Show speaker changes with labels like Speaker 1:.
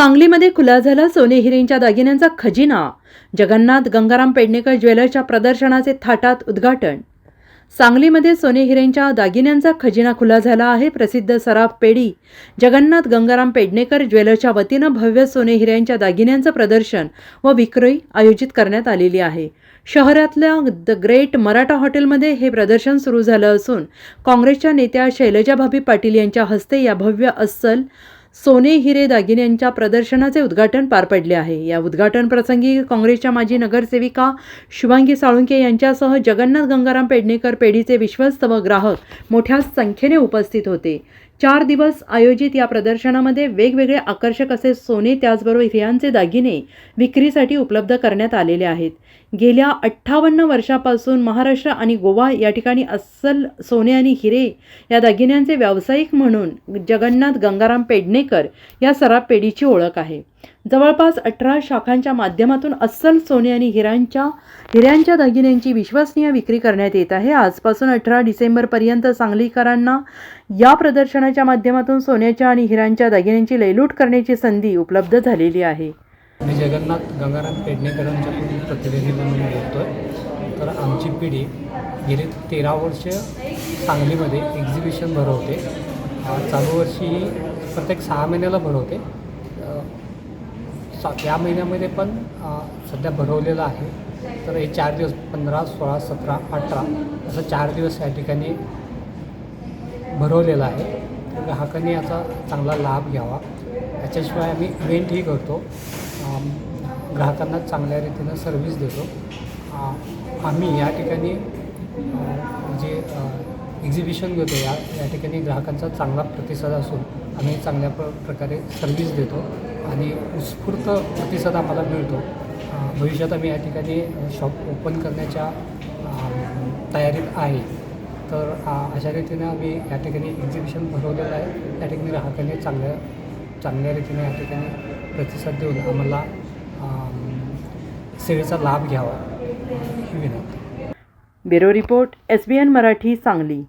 Speaker 1: सांगलीमध्ये खुला झाला सोने हिरेंच्या दागिन्यांचा खजिना. जगन्नाथ गंगाराम पेडणेकर ज्वेलर्सच्या प्रदर्शनाचे थाटात उद्घाटन. सांगलीमध्ये सोने हिरेंच्या दागिन्यांचा खजिना खुला झाला आहे. प्रसिद्ध सराफ पेढी. जगन्नाथ गंगाराम पेडणेकर ज्वेलर्सच्या वतीनं भव्य सोने हिऱ्यांच्या दागिन्यांचं प्रदर्शन व विक्री आयोजित करण्यात आलेली आहे. शहरातल्या द ग्रेट मराठा हॉटेलमध्ये हे प्रदर्शन सुरू झालं असून काँग्रेसच्या नेत्या शैलजाभाभी पाटील यांच्या हस्ते या भव्य अस्सल सोने हिरे दागिन्यांच्या प्रदर्शनाचे उद्घाटन पार पडले आहे. या उद्घाटन प्रसंगी काँग्रेसच्या माजी नगरसेविका शुभांगी साळुंके यांच्यासह जगन्नाथ गंगाराम पेडणेकर पेढीचे विश्वस्त व ग्राहक मोठ्या संख्येने उपस्थित होते. चार दिवस आयोजित या प्रदर्शनामध्ये वेगवेगळे आकर्षक असे सोने त्याचबरोबर हिऱ्यांचे दागिने विक्रीसाठी उपलब्ध करण्यात आलेले आहेत. गेल्या अठ्ठावन्न वर्षापासून महाराष्ट्र आणि गोवा या ठिकाणी अस्सल सोने आणि हिरे या दागिन्यांचे व्यावसायिक म्हणून जगन्नाथ गंगाराम पेडणेकर या सराफ पेढीची ओळख आहे. जवळपास अठरा शाखांच्या माध्यमातून अस्सल सोने आणि हिऱ्यांच्या हिऱ्यांच्या दागिन्यांची विश्वसनीय विक्री करण्यात येत आहे. आजपासून अठरा डिसेंबरपर्यंत सांगलीकरांना या प्रदर्शनाच्या माध्यमातून सोन्याच्या आणि हिऱ्यांच्या दागिन्यांची लयलूट करण्याची संधी उपलब्ध झालेली आहे.
Speaker 2: मी जगन्नाथ गंगाराम पेडणेकरांच्या पिढी प्रतिनिधी म्हणून बोलतो आहे तर आमची पिढी गेली तेरा वर्ष सांगलीमध्ये एक्झिबिशन भरवते. चालू वर्षी ही प्रत्येक सहा महिन्याला भरवते. सा या महिन्यामध्ये पण सध्या भरवलेलं आहे. तर हे चार दिवस पंधरा सोळा सतरा अठरा असं चार दिवस या ठिकाणी भरवलेलं आहे. तर ग्राहकांनी याचा चांगला लाभ घ्यावा. याच्याशिवाय आम्ही इव्हेंटही करतो. ग्राहकांना चांगल्या रीतीनं सर्व्हिस देतो. आम्ही या ठिकाणी जे एक्झिबिशन घेतो या या ठिकाणी ग्राहकांचा चांगला प्रतिसाद असून आम्ही चांगल्या प्र प्रकारे सर्व्हिस देतो आणि उत्स्फूर्त प्रतिसाद आम्हाला मिळतो. भविष्यात आम्ही या ठिकाणी शॉप ओपन करण्याच्या तयारीत आहे. तर अशा रीतीनं आम्ही या ठिकाणी एक्झिबिशन भरवलेलं आहे. त्या ठिकाणी ग्राहकांनी चांगल्या चांगल्या रीतीने या ठिकाणी प्रतिसाद देऊन आम्हाला सेवेचा लाभ घ्यावा ही विनंती.
Speaker 1: Bureau report S B N Marathi Sangli.